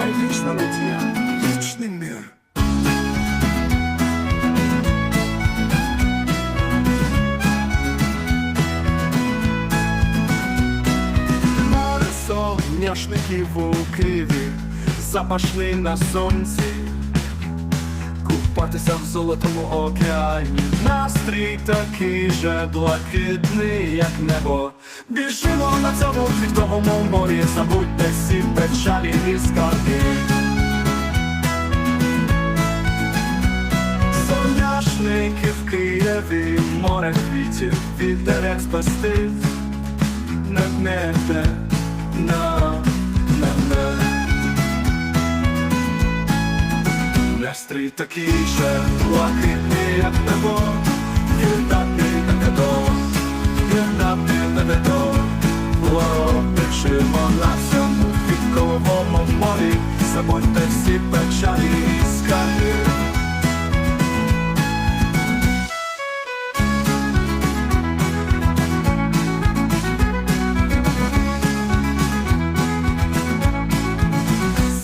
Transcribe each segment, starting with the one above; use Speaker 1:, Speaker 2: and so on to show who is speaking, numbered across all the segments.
Speaker 1: Вічна надія, вічний мир. Море соняшників у Києві запашли на сонці, купатися в золотому океані. Настрій такий же блакитний, як небо. Біжимо на цьому квітковому морі, забудьте всі печалі і скарги. Соняшники в Києві, море квітів, вітерець пестив не гнете Настрій такий же блакитний, як небо, віддати на кадо, віддати на кадо. Лопичимо на всьому квітковому морі, забудьте всі печалі і скарги.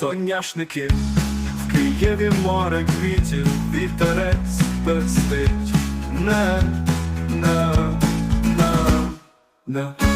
Speaker 1: Соняшники Києві море квітів, вітерець пестить. Не, не, не, не.